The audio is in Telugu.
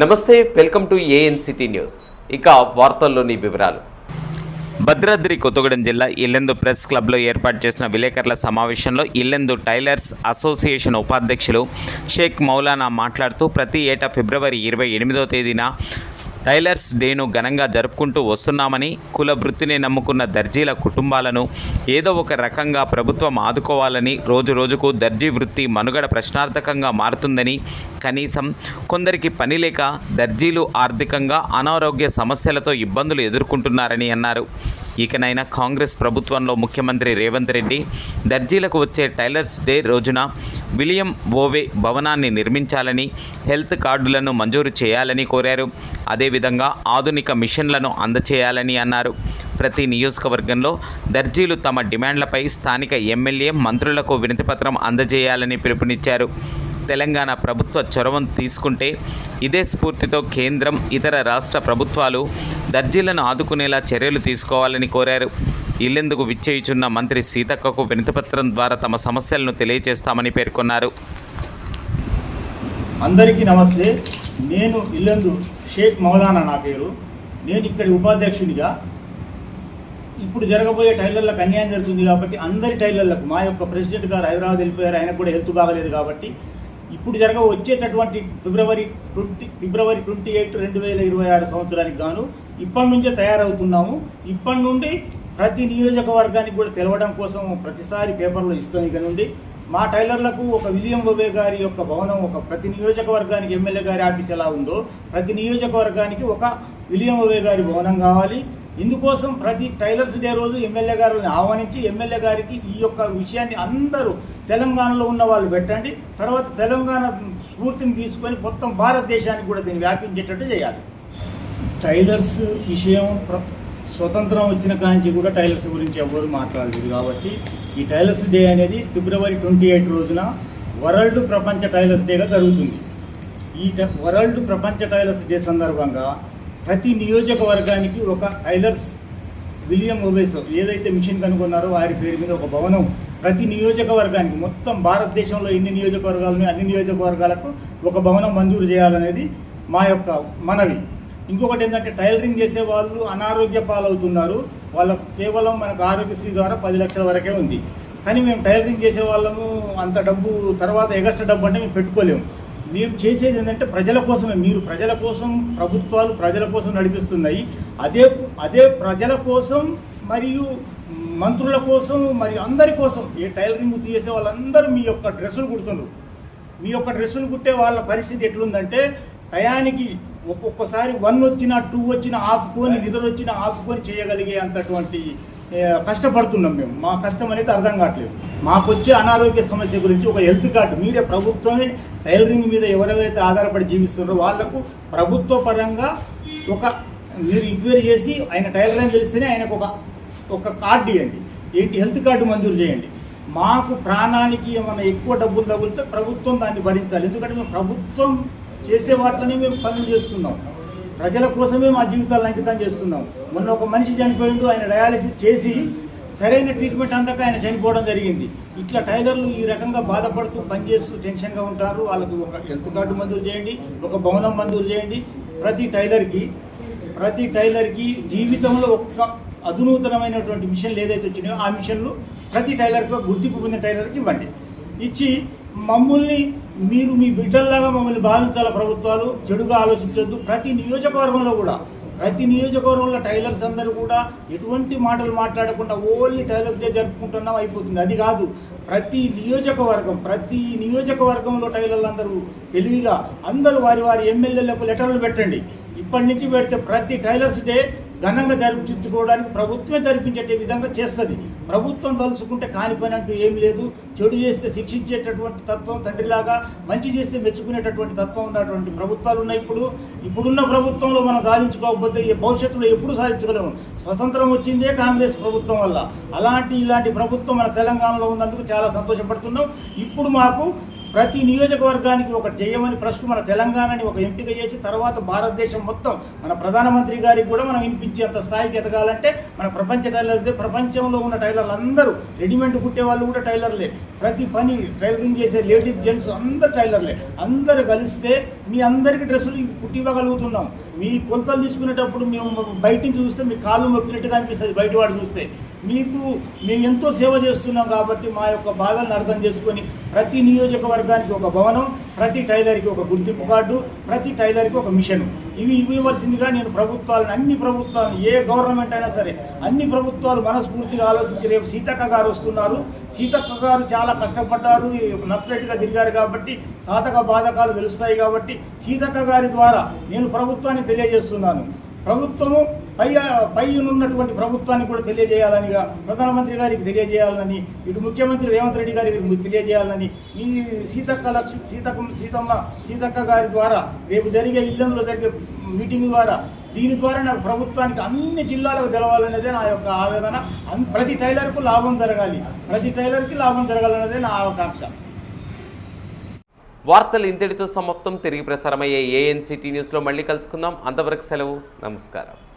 నమస్తే వెల్కమ్ టు ఏఎన్సిటీ న్యూస్. ఇక వార్తల్లోని వివరాలు. భద్రాద్రి కొత్తగూడెం జిల్లా ఇల్లెందు ప్రెస్ క్లబ్లో ఏర్పాటు చేసిన విలేకరుల సమావేశంలో ఇల్లెందు టైలర్స్ అసోసియేషన్ ఉపాధ్యక్షులు షేక్ మౌలానా మాట్లాడుతూ ప్రతి ఏటా ఫిబ్రవరి ఇరవై ఎనిమిదో తేదీన టైలర్స్ డేను ఘనంగా జరుపుకుంటూ వస్తున్నామని కుల వృత్తిని నమ్ముకున్న దర్జీల కుటుంబాలను ఏదో ఒక రకంగా ప్రభుత్వం ఆదుకోవాలని రోజు రోజుకు దర్జీ వృత్తి మనుగడ ప్రశ్నార్థకంగా మారుతుందని కనీసం కొందరికి పని లేక దర్జీలు ఆర్థికంగా అనారోగ్య సమస్యలతో ఇబ్బందులు ఎదుర్కొంటున్నారని అన్నారు. ఇకనైనా కాంగ్రెస్ ప్రభుత్వంలో ముఖ్యమంత్రి రేవంత్ రెడ్డి దర్జీలకు వచ్చే టైలర్స్ డే రోజున విలియం ఓవే భవనాన్ని నిర్మించాలని హెల్త్ కార్డులను మంజూరు చేయాలని కోరారు. అదేవిధంగా ఆధునిక మిషన్లను అందచేయాలని అన్నారు. ప్రతి నియోజకవర్గంలో దర్జీలు తమ డిమాండ్లపై స్థానిక ఎమ్మెల్యే మంత్రులకు వినతిపత్రం అందజేయాలని పిలుపునిచ్చారు. తెలంగాణ ప్రభుత్వ చొరవను తీసుకుంటే ఇదే స్ఫూర్తితో కేంద్రం ఇతర రాష్ట్ర ప్రభుత్వాలు దర్జీలను ఆదుకునేలా చర్యలు తీసుకోవాలని కోరారు. ఇల్లెందుకు విచ్చేయుచున్న మంత్రి సీతక్కకు వినతిపత్రం ద్వారా తమ సమస్యలను తెలియజేస్తామని పేర్కొన్నారు. అందరికీ నమస్తే. నేను ఇల్లందు షేక్ మౌలానా నా పేరు. నేను ఇక్కడి ఉపాధ్యక్షునిగా. ఇప్పుడు జరగబోయే టైలర్లకు అన్యాయం జరుగుతుంది కాబట్టి అందరి టైలర్లకు మా యొక్క ప్రెసిడెంట్ గారు హైదరాబాద్ వెళ్ళిపోయారు. ఆయన కూడా హెల్త్ బాగలేదు కాబట్టి ఇప్పుడు జరగ వచ్చేటటువంటి February twenty February twenty eight రెండు వేల ఇరవై ఆరు సంవత్సరానికి గాను ఇప్పటి నుంచే తయారవుతున్నాము. ఇప్పటి నుండి ప్రతి నియోజకవర్గానికి కూడా తెలవడం కోసం ప్రతిసారి పేపర్లో ఇస్తాం ఇక నుండి మా టైలర్లకు ఒక విలియం బొబే గారి యొక్క భవనం ఒక ప్రతి నియోజకవర్గానికి ఎమ్మెల్యే గారి ఆఫీస్ ఎలా ఉందో ప్రతి నియోజకవర్గానికి ఒక విలియం బొబే గారి భవనం కావాలి. ఇందుకోసం ప్రతి టైలర్స్ డే రోజు ఎమ్మెల్యే గారిని ఆహ్వానించి ఎమ్మెల్యే గారికి ఈ యొక్క విషయాన్ని అందరూ తెలంగాణలో ఉన్న వాళ్ళు పెట్టండి. తర్వాత తెలంగాణ స్ఫూర్తిని తీసుకొని మొత్తం భారతదేశానికి కూడా దీన్ని వ్యాపించేటట్టు చేయాలి. టైలర్స్ విషయం ప్ర- స్వతంత్రం వచ్చిన కాంచి కూడా టైలర్స్ గురించి ఎవ్వరు మాట్లాడలేదు కాబట్టి ఈ టైలర్స్ డే అనేది ఫిబ్రవరి ట్వంటీ ఎయిట్ రోజున వరల్డ్ ప్రపంచ టైలర్స్ డేగా జరుగుతుంది. ఈ వరల్డ్ ప్రపంచ టైలర్స్ డే సందర్భంగా ప్రతి నియోజకవర్గానికి ఒక టైలర్స్ విలియం ఓబేస్ ఏదైతే మిషన్ కనుగొన్నారో వారి పేరు మీద ఒక భవనం. ప్రతి నియోజకవర్గానికి మొత్తం భారతదేశంలో ఎన్ని నియోజకవర్గాలు అన్ని నియోజకవర్గాలకు ఒక భవనం మంజూరు చేయాలనేది మా యొక్క మనవి. ఇంకొకటి ఏంటంటే టైలరింగ్ చేసే వాళ్ళు అనారోగ్య పాలవుతున్నారు. వాళ్ళకు కేవలం మనకు ఆరోగ్యశ్రీ ద్వారా పది లక్షల వరకే ఉంది. కానీ మేము టైలరింగ్ చేసే వాళ్ళము అంత డబ్బు తర్వాత ఎగస్ట్రా డబ్బు అంటే మేము పెట్టుకోలేము. మేము చేసేది ఏంటంటే ప్రజల కోసమే. మీరు ప్రజల కోసం ప్రభుత్వాలు ప్రజల కోసం నడిపిస్తున్నాయి. అదే అదే ప్రజల కోసం మరియు మంత్రుల కోసం మరియు అందరి కోసం ఏ టైలరింగ్ తీసే వాళ్ళందరూ మీ యొక్క డ్రెస్సులు కుడుతున్నారు మీ యొక్క డ్రెస్సులు కుట్టే వాళ్ళ పరిస్థితి ఎట్లుందంటే టయానికి ఒక్కొక్కసారి వన్ వచ్చినా టూ వచ్చినా ఆపుకొని నిద్ర వచ్చినా ఆపుకొని చేయగలిగే అంతటువంటి కష్టపడుతున్నాం మేము. మా కష్టం అనేది అర్థం కావట్లేదు. మాకు వచ్చే అనారోగ్య సమస్య గురించి ఒక హెల్త్ కార్డు మీరే ప్రభుత్వమే టైలరింగ్ మీద ఎవరెవరైతే ఆధారపడి జీవిస్తున్నారో వాళ్ళకు ప్రభుత్వ పరంగా ఒక మీరు ఎంక్వైరీ చేసి ఆయన టైలర్ అని తెలిస్తేనే ఆయనకు ఒక ఒక కార్డు ఇవ్వండి. ఏంటి? హెల్త్ కార్డు మంజూరు చేయండి. మాకు ప్రాణానికి ఏమైనా ఎక్కువ డబ్బులు తగిలితే ప్రభుత్వం దాన్ని భరించాలి. ఎందుకంటే మేము ప్రభుత్వం చేసే వాటిని మేము పనులు చేస్తున్నాం. ప్రజల కోసమే మా జీవితాలను అంకితం చేస్తున్నాం. మొన్న ఒక మనిషి చనిపోయిండు ఆయన డయాలసిస్ చేసి సరైన ట్రీట్మెంట్ అందక ఆయన చనిపోవడం జరిగింది. ఇట్లా టైలర్లు ఈ రకంగా బాధపడుతూ పనిచేస్తూ టెన్షన్గా ఉంటారు. వాళ్ళకు ఒక హెల్త్ కార్డు మంజూరు చేయండి ఒక భవనం మంజూరు చేయండి. ప్రతి టైలర్కి ప్రతి టైలర్కి జీవితంలో ఒక్క అధునూతనమైనటువంటి మిషన్లు ఏదైతే వచ్చినాయో ఆ మిషన్లు ప్రతి టైలర్కి గుర్తింపు పొందిన టైలర్కి ఇవ్వండి. ఇచ్చి మమ్మల్ని మీరు మీ బిడ్డల్లాగా మమ్మల్ని భావించాల ప్రభుత్వాలు? చెడుగా ఆలోచించొద్దు. ప్రతి నియోజకవర్గంలో కూడా ప్రతి నియోజకవర్గంలో టైలర్స్ అందరూ కూడా ఎటువంటి మాటలు మాట్లాడకుండా ఓన్లీ టైలర్స్ డే జరుపుకుంటున్నాం అయిపోతుంది. అది కాదు ప్రతి నియోజకవర్గం ప్రతి నియోజకవర్గంలో టైలర్లు అందరూ తెలివిగా అందరూ వారి వారి ఎమ్మెల్యేలకు లెటర్లు పెట్టండి. ఇప్పటి నుంచి పెడితే ప్రతి టైలర్స్ డే ఘనంగా జరిపించుకోవడానికి ప్రభుత్వమే జరిపించే విధంగా చేస్తుంది. ప్రభుత్వం తలుచుకుంటే కాని పని అంటూ ఏం లేదు. చెడు చేస్తే శిక్షించేటటువంటి తత్వం తండ్రిలాగా మంచి చేస్తే మెచ్చుకునేటటువంటి తత్వం ఉన్నటువంటి ప్రభుత్వాలు ఉన్నాయి ఇప్పుడు. ఇప్పుడున్న ప్రభుత్వంలో మనం సాధించుకోకపోతే ఈ భవిష్యత్తులో ఎప్పుడు సాధించగలము స్వతంత్రం వచ్చిందే కాంగ్రెస్ ప్రభుత్వం వల్ల. అలాంటి ఇలాంటి ప్రభుత్వం మన తెలంగాణలో ఉన్నందుకు చాలా సంతోషపడుతున్నాం. ఇప్పుడు మాకు ప్రతి నియోజకవర్గానికి ఒకటి చేయమని ఫస్ట్ మన తెలంగాణని ఒక ఎంపిక చేసి తర్వాత భారతదేశం మొత్తం మన ప్రధానమంత్రి గారికి కూడా మనం వినిపించేంత స్థాయికి ఎదగాలంటే మన ప్రపంచ టైలర్స్ ప్రపంచంలో ఉన్న టైలర్లు అందరూ రెడీమేడ్ కుట్టే వాళ్ళు కూడా టైలర్లే. ప్రతి పని టైలరింగ్ చేసే లేడీస్ జెంట్స్ అందరు టైలర్లే. అందరు కలిస్తే మీ అందరికీ డ్రెస్సులు కుట్టివ్వగలుగుతున్నాం మీ కొలతలు తీసుకునేటప్పుడు మేము బయట నుంచి చూస్తే మీ కాళ్ళు మొక్కినట్టుగా అనిపిస్తుంది బయట వాడు చూస్తే. మీకు మేము ఎంతో సేవ చేస్తున్నాం కాబట్టి మా యొక్క బాధలను అర్థం చేసుకొని ప్రతి నియోజకవర్గానికి ఒక భవనం ప్రతి టైలర్కి ఒక గుర్తింపు కార్డు ప్రతి టైలర్కి ఒక మిషన్. ఇవి ఇవ్వవలసిందిగా నేను ప్రభుత్వాలను అన్ని ప్రభుత్వాలను ఏ గవర్నమెంట్ అయినా సరే అన్ని ప్రభుత్వాలు మనస్ఫూర్తిగా ఆలోచించి రేపు సీతక్క గారు వస్తున్నారు. సీతక్క గారు చాలా కష్టపడ్డారు ఈ తిరిగారు కాబట్టి సాధక బాధకాలు తెలుస్తాయి కాబట్టి సీతక్క గారి ద్వారా నేను ప్రభుత్వాన్ని తెలియజేస్తున్నాను. ప్రభుత్వము పై పై ఉన్నటువంటి ప్రభుత్వాన్ని కూడా తెలియజేయాలని ప్రధానమంత్రి గారికి తెలియజేయాలని ఇటు ముఖ్యమంత్రి రేవంత్ రెడ్డి గారికి తెలియజేయాలని ఈ సీతక్క లక్ష్మి సీతక్క సీతమ్మ సీతక్క గారి ద్వారా రేపు జరిగే ఇల్లంలో జరిగే మీటింగ్ ద్వారా దీని ద్వారా నాకు ప్రభుత్వానికి అన్ని జిల్లాలకు తెలవాలనేదే నా యొక్క ఆవేదన. అన్- ప్రతి టైలర్కు లాభం జరగాలి. ప్రతి టైలర్కి లాభం జరగాలనేదే నా ఆకాంక్ష. వార్తలు ఇంతటితో సమాప్తం. తిరిగి ప్రసారమయ్యే ఏఎన్సిటీ న్యూస్లో మళ్ళీ కలుసుకుందాం. అంతవరకు సెలవు. నమస్కారం.